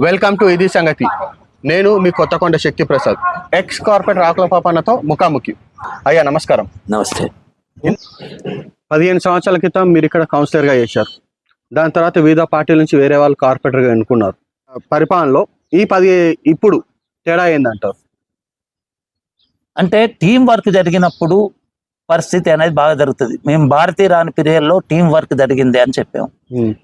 Welcome to ఇది సంగతి. నేను మీ కొత్తకొండ శక్తి ప్రసాద్. ఎక్స్ కార్పొరేట్ రాకుల పాపన్నతో ముఖాముఖి. అయ్యా నమస్కారం. నమస్తే. పదిహేను సంవత్సరాల క్రితం మీరు ఇక్కడ కౌన్సిలర్గా చేశారు. దాని తర్వాత వివిధ పార్టీల నుంచి వేరే వాళ్ళు కార్పొరేటర్గా ఎన్నుకున్నారు. పరిపాలనలో ఈ పది ఇప్పుడు తేడా ఏందంటారు? అంటే టీం వర్క్ జరిగినప్పుడు పరిస్థితి అనేది బాగా జరుగుతుంది. మేము భారతీయ రాని పీరియడ్లో టీం వర్క్ జరిగింది అని చెప్పాం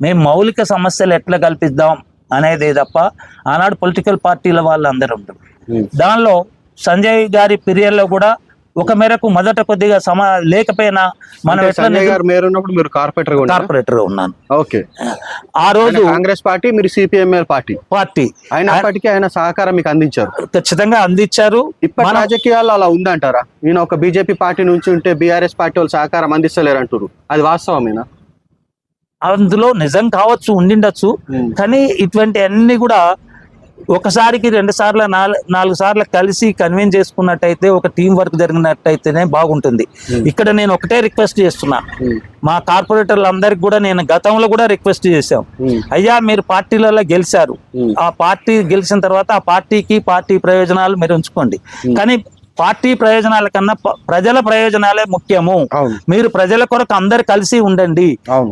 మేము మౌలిక సమస్యలు ఎట్లా కల్పిద్దాం? అనేది తప్ప ఆనాడు పొలిటికల్ పార్టీల వాళ్ళు అందరూ ఉంటారు దానిలో సంజయ్ గారి పీరియడ్లో కూడా ఒక మేరకు మొదట కొద్దిగా సమా లేకపోయినా మనం మీరు ఉన్నారు? కార్పొరేటర్ ఉన్నాను. ఓకే ఆ రోజు కాంగ్రెస్ పార్టీ మీరు సిపిఎంఎల్ పార్టీ. పార్టీ. అయినప్పటికీ ఆయన సహకారం మీకు అందించారు. ఖచ్చితంగా అందించారు. ఇప్పటి రాజకీయాల్లో అలా ఉందంటారా? ఈయన ఒక బీజేపీ పార్టీ నుంచి ఉంటే బీఆర్ఎస్ పార్టీ వాళ్ళు సహకారం అందిస్తలేరు అంటారు అది వాస్తవమేనా? అందులో నిజం కావచ్చు ఉండిండొచ్చు. కానీ ఇటువంటి అన్ని కూడా ఒకసారికి రెండు సార్లు నాలుగు సార్లు కలిసి కన్విన్స్ చేసుకున్నట్టయితే ఒక టీం వర్క్ జరిగినట్టయితేనే బాగుంటుంది. ఇక్కడ నేను ఒకటే రిక్వెస్ట్ చేస్తున్నా. మా కార్పొరేటర్లు అందరికి కూడా నేను గతంలో కూడా రిక్వెస్ట్ చేశాం. అయ్యా మీరు పార్టీలలో గెలిచారు. ఆ పార్టీ గెలిచిన తర్వాత ఆ పార్టీకి పార్టీ ప్రయోజనాలు మీరు ఉంచుకోండి. కానీ పార్టీ ప్రయోజనాల కన్నా ప్రజల ప్రయోజనాలే ముఖ్యము. మీరు ప్రజల కొరకు అందరు కలిసి ఉండండి.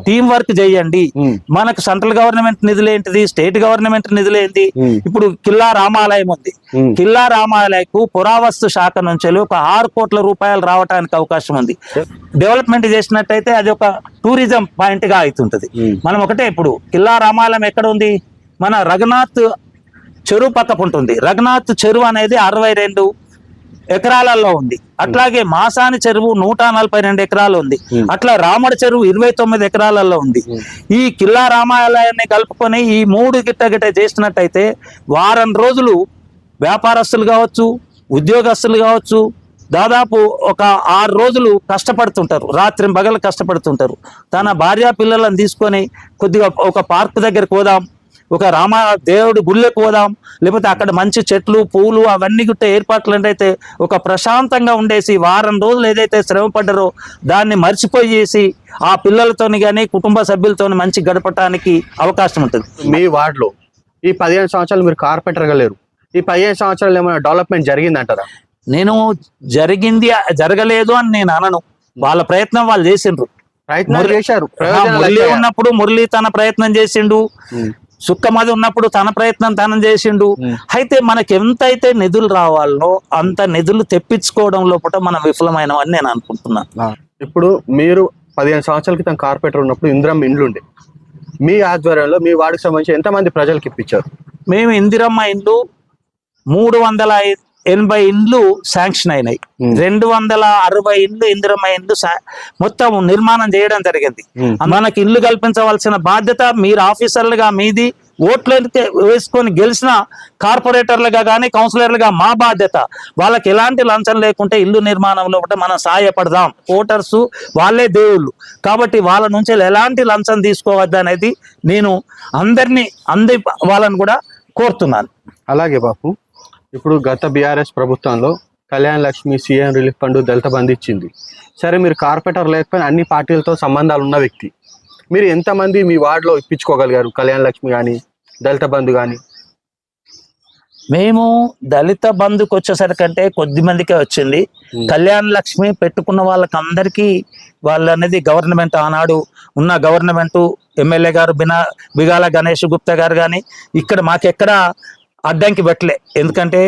టీం వర్క్ చేయండి. మనకు సెంట్రల్ గవర్నమెంట్ నిధులు ఏంటిది స్టేట్ గవర్నమెంట్ నిధులు ఏంటి ఉమ్, ఇప్పుడు కిల్లా రామాలయం ఉంది. కిల్లా రామాలయకు పురావస్తు శాఖ నుంచి ఒక ఆరు కోట్ల రూపాయలు రావడానికి అవకాశం ఉంది. డెవలప్మెంట్ చేసినట్టయితే అది ఒక టూరిజం పాయింట్గా అవుతుంటది మనం ఒకటే ఇప్పుడు కిల్లా రామాలయం ఎక్కడ ఉంది? మన రఘునాథ్ చెరువు పక్కపు ఉంటుంది రఘునాథ్ చెరువు అనేది అరవై రెండు ఎకరాలలో ఉంది. అట్లాగే మాసాని చెరువు నూట నలభై రెండు ఎకరాలు ఉంది. అట్లా రామడి చెరువు ఇరవై తొమ్మిది ఎకరాలలో ఉంది. ఈ కిల్లా రామాలయాన్ని కలుపుకొని ఈ మూడు గిట్ట గిట్ట చేసినట్టయితే వారం రోజులు వ్యాపారస్తులు కావచ్చు ఉద్యోగస్తులు కావచ్చు దాదాపు ఒక ఆరు రోజులు కష్టపడుతుంటారు. రాత్రి పగలు కష్టపడుతుంటారు. తన భార్య పిల్లలను తీసుకొని కొద్దిగా ఒక పార్క్ దగ్గరికి పోదాం ఒక రామ దేవుడి గుళ్ళకి పోదాం లేకపోతే అక్కడ మంచి చెట్లు పూలు అవన్నీ గుట్ట ఏర్పాట్లు అయితే ఒక ప్రశాంతంగా ఉండేసి వారం రోజులు ఏదైతే శ్రమ పడ్డారో దాన్ని మర్చిపోయేసి ఆ పిల్లలతోని కానీ కుటుంబ సభ్యులతోని మంచి గడపటానికి అవకాశం ఉంటుంది. మీ వార్డులో ఈ పదిహేను సంవత్సరాలు మీరు కార్పొరేటర్గా లేరు. ఈ పదిహేను సంవత్సరాలు ఏమైనా డెవలప్మెంట్ జరిగిందంటారా? నేను జరిగింది జరగలేదు అని నేను అనను. వాళ్ళ ప్రయత్నం వాళ్ళు చేసిండ్రు. ప్రయత్నాలు మురళి- చేశారు. మురళి? ఉన్నప్పుడు మురళి తన ప్రయత్నం చేసిండు. సుక్కమది ఉన్నప్పుడు తన ప్రయత్నం తనం చేసిండు. అయితే మనకి ఎంత అయితే నిధులు రావాలనో అంత నిధులు తెప్పించుకోవడం లోపల మనం విఫలమైనవని నేను అనుకుంటున్నా. ఆ. ఇప్పుడు మీరు పదిహేను సంవత్సరాల క్రితం కార్పొరేటర్ ఉన్నప్పుడు ఇందిరం ఇండ్లు ఉండే మీ ఆధ్వర్యంలో మీ వార్డుకి సంబంధించి ఎంతమంది ప్రజలకు ఇప్పించారు? మేము ఇందిరమ్మ ఇండ్లు మూడు వందల ఐ- ఎనభై ఇండ్లు శాంక్షన్ అయినాయి. రెండు వందల అరవై ఇండ్లు ఇందిరమ్మ ఇండ్లు మొత్తం నిర్మాణం చేయడం జరిగింది. మనకి ఇల్లు కల్పించవలసిన బాధ్యత మీరు ఆఫీసర్లుగా మీది ఓట్లు వేసుకొని గెలిచిన కార్పొరేటర్లుగా కానీ కౌన్సిలర్లుగా మా బాధ్యత. వాళ్ళకి ఎలాంటి లంచం లేకుంటే ఇల్లు నిర్మాణంలో ఒకటి మనం సహాయపడదాం ఓటర్స్ వాళ్ళే దేవుళ్ళు. కాబట్టి వాళ్ళ నుంచి ఎలాంటి లంచం తీసుకోవద్దు అనేది నేను అందరినీ అంది వాళ్ళని కూడా కోరుతున్నాను. అలాగే బాపు. ఇప్పుడు గత బీఆర్ఎస్ ప్రభుత్వంలో Kalyan Lakshmi CM relief fund Dalit Bandhu ఇచ్చింది. సరే మీరు కార్పొరేటర్ లేకపోయినా అన్ని పార్టీలతో సంబంధాలు ఉన్న వ్యక్తి. మీరు ఎంతమంది మీ వార్డులో ఇప్పించుకోగలిగారు? కళ్యాణ్ లక్ష్మి కానీ దళిత బంధు కానీ మేము దళిత బంధుకు వచ్చేసరికంటే కొద్ది మందికే వచ్చింది. కళ్యాణ్ లక్ష్మి పెట్టుకున్న వాళ్ళకి అందరికీ వాళ్ళు అనేది గవర్నమెంట్ ఆనాడు ఉన్న గవర్నమెంట్ ఎమ్మెల్యే గారు బినా బిగాల గణేష్ గుప్తా గారు కానీ ఇక్కడ మాకెక్కడ అడ్డంకి పెట్టలే. ఎందుకంటే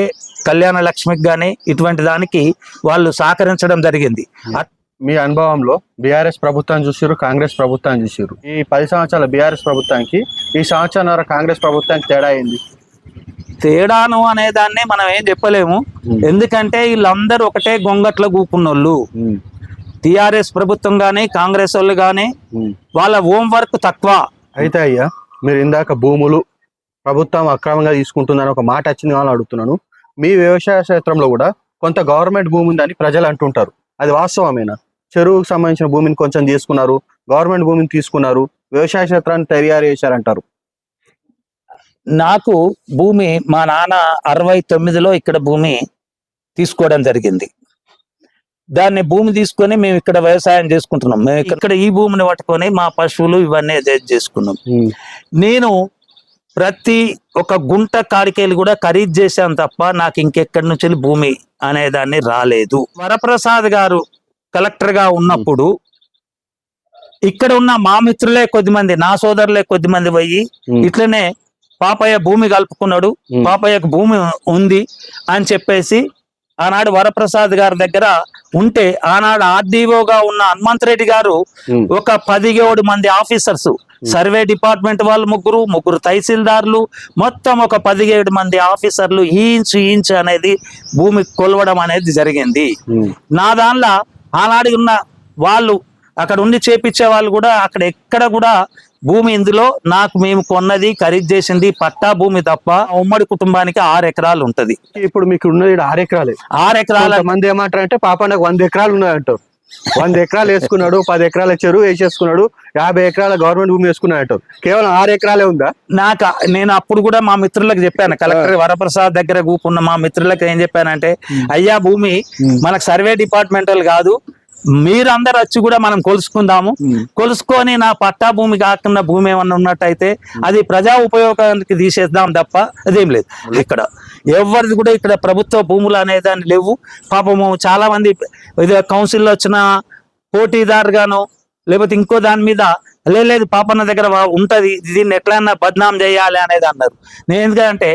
కళ్యాణ లక్ష్మికి కానీ ఇటువంటి దానికి వాళ్ళు సహకరించడం జరిగింది. మీ అనుభవంలో బీఆర్ఎస్ ప్రభుత్వాన్ని చూసారు కాంగ్రెస్ ప్రభుత్వాన్ని చూసారు ఈ పది సంవత్సరాల బీఆర్ఎస్ ప్రభుత్వానికి ఈ సంవత్సరం కాంగ్రెస్ ప్రభుత్వానికి తేడా అయింది తేడాను అనే దాన్ని మనం ఏం చెప్పలేము. ఎందుకంటే వీళ్ళందరూ ఒకటే గొంగట్లో కూకున్నోళ్ళు టిఆర్ఎస్ ప్రభుత్వం కానీ కాంగ్రెస్ వాళ్ళు కానీ వాళ్ళ హోం వర్క్ తక్కువ. అయితే అయ్యా మీరు ఇందాక భూములు ప్రభుత్వం అక్రమంగా తీసుకుంటుందని ఒక మాట వచ్చింది కావాలని అడుగుతున్నాను. మీ వ్యవసాయ క్షేత్రంలో కూడా కొంత గవర్నమెంట్ భూమి ఉందని ప్రజలు అంటుంటారు. అది వాస్తవమేనా? చెరువుకు సంబంధించిన భూమిని కొంచెం తీసుకున్నారు గవర్నమెంట్ భూమిని తీసుకున్నారు వ్యవసాయ క్షేత్రాన్ని తయారు చేశారంటారు. నాకు భూమి మా నాన్న అరవై తొమ్మిదిలో ఇక్కడ భూమి తీసుకోవడం జరిగింది. దాన్ని భూమి తీసుకొని మేము ఇక్కడ వ్యవసాయం చేసుకుంటున్నాం. మేము ఇక్కడ ఈ భూమిని పట్టుకొని మా పశువులు ఇవన్నీ చేసుకున్నాం. నేను ప్రతి ఒక గుంట కాడికేలు కూడా ఖరీదు చేశాను తప్ప నాకు ఇంకెక్కడి నుంచి వెళ్ళి భూమి అనేదాన్ని రాలేదు వరప్రసాద్ గారు కలెక్టర్గా ఉన్నప్పుడు ఇక్కడ ఉన్న మా మిత్రులే కొద్దిమంది నా సోదరులే కొద్దిమంది పోయి. ఇట్లనే పాపయ్య భూమి కలుపుకున్నాడు. పాపయ్యకు భూమి ఉంది అని చెప్పేసి ఆనాడు వరప్రసాద్ గారి దగ్గర ఉంటే ఆనాడు ఆర్డీఓగా ఉన్న హనుమంతరెడ్డి గారు ఉమ్. ఒక పదిహేడు మంది ఆఫీసర్స్ సర్వే డిపార్ట్మెంట్ వాళ్ళు ముగ్గురు ముగ్గురు తహసీల్దార్లు మొత్తం ఒక పదిహేడు మంది ఆఫీసర్లు ఇంచు ఇంచు అనేది భూమి కొలవడం అనేది జరిగింది. నా దానిలో ఆనాడు ఉన్న వాళ్ళు అక్కడ ఉండి చేపించే వాళ్ళు కూడా అక్కడ ఎక్కడ కూడా భూమి ఇందులో నాకు మేము కొన్నది ఖరీదు చేసింది పట్టా భూమి తప్ప ఉమ్మడి కుటుంబానికి ఆరు ఎకరాలు ఉంటది. ఇప్పుడు మీకు ఉన్నది ఆరు ఎకరాలే. ఆరు ఎకరాల కొంతమంది ఏమంటారు అంటే పాప నాకు వంద ఎకరాలు ఉన్నాయంటారు వంద ఎకరాలు వేసుకున్నాడు పది ఎకరాల చెరువు వేసేసుకున్నాడు యాభై ఎకరాల గవర్నమెంట్ భూమి వేసుకున్నాడు కేవలం ఆరు ఎకరాలే ఉందా? నాకు నేను అప్పుడు కూడా మా మిత్రులకు చెప్పాను. కలెక్టర్ వరప్రసాద్ దగ్గర కూకున్న మా మిత్రులకు ఏం చెప్పానంటే అయ్యా భూమి మనకు సర్వే డిపార్ట్మెంట్ వాళ్ళు కాదు మీరందరూ వచ్చి కూడా మనం కొలుసుకుందాము. కొలుసుకొని నా పట్టా భూమి కాకుండా భూమి ఏమన్నా ఉన్నట్టయితే అది ప్రజా ఉపయోగానికి తీసేద్దాం తప్ప అదేం లేదు. ఇక్కడ ఎవరిది కూడా ఇక్కడ ప్రభుత్వ భూములు అనేదాన్ని లేవు. పాపము చాలా మంది కౌన్సిల్లో వచ్చిన పోటీదారుగానో లేకపోతే ఇంకో దాని మీద "లే, లేదు పాపన్న దగ్గర ఉంటది. దీన్ని ఎట్లన్నా బద్నాం చేయాలి అనేది అన్నారు. నేను ఎందుకంటే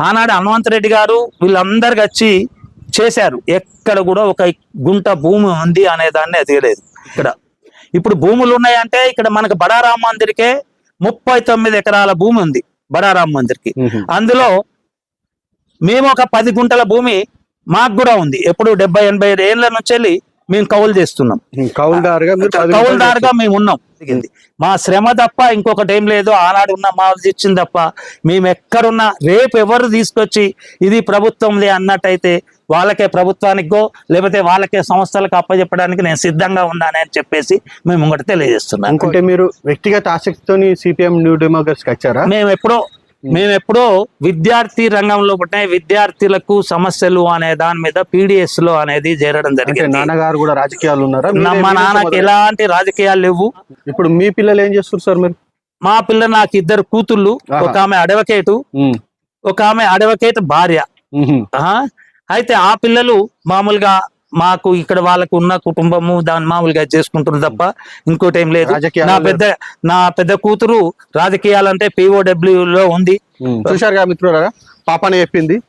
ఆనాడు హనుమంతరెడ్డి గారు వీళ్ళందరికి వచ్చి చేశారు. ఎక్కడ కూడా ఒక గుంట భూమి ఉంది అనే దాన్ని ఎదగలేదు ఇక్కడ ఇప్పుడు భూములు ఉన్నాయంటే ఇక్కడ మనకు బడారాం మందిరికే ముప్పై తొమ్మిది ఎకరాల భూమి ఉంది బడారాం మందిర్కి. అందులో మేము ఒక పది గుంటల భూమి మాకు కూడా ఉంది. ఎప్పుడు డెబ్బై ఎనభై ఏళ్ళ నుంచి వెళ్ళి మేము కౌలు చేస్తున్నాం. కౌలుదారుగా కౌలుదారుగా మేము ఉన్నాం. మా శ్రమ తప్ప ఇంకొకటి ఏం లేదు. ఆనాడు ఉన్న మా ఇచ్చింది తప్ప మేము ఎక్కడున్నా రేపు ఎవరు తీసుకొచ్చి ఇది ప్రభుత్వంది అన్నట్టయితే వాళ్ళకే ప్రభుత్వానికో లేకపోతే వాళ్ళకే సంస్థలకు అప్పచెప్పడానికి నేను సిద్ధంగా ఉన్నానని అని చెప్పేసి మేము ముంగట తెలియజేస్తున్నాం. అనుకుంటే మీరు వ్యక్తిగత ఆసక్తితోని సిపిఎం న్యూ డెమోక్రసీకి వచ్చారా? మేము ఎప్పుడో మేము. ఎప్పుడో విద్యార్థి రంగంలో పుట్టిన విద్యార్థులకు సమస్యలు అనే దాని మీద పీడిఎస్లో అనేది చేరడం జరిగింది. నాన్నగారు కూడా రాజకీయాలు ఉన్నారా? మా నాన్నకి ఎలాంటి రాజకీయాలు లేవు. ఇప్పుడు మీ పిల్లలు ఏం చేస్తారు సార్ మీరు? మా పిల్ల నాకు ఇద్దరు కూతుళ్ళు. ఒక ఆమె అడవకేటు. ఒక ఆమె అడవకేట్ భార్య? అయితే ఆ పిల్లలు మామూలుగా మాకు ఇక్కడ వాళ్ళకు ఉన్న కుటుంబము దాన్ని మామూలుగా చేసుకుంటున్నారు తప్ప ఇంకోటి ఏం లేదు. నా పెద్ద నా పెద్ద కూతురు రాజకీయాలంటే లో ఉంది. ఉమ్. చూశారుగా మిత్రులారా? పాపనే చెప్పింది.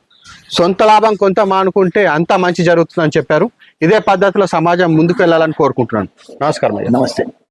సొంత లాభం కొంత మానుకుంటే అంతా మంచి జరుగుతుందని చెప్పారు. ఇదే పద్ధతిలో సమాజం ముందుకు వెళ్ళాలని కోరుకుంటున్నాను. నమస్కారం నమస్తే.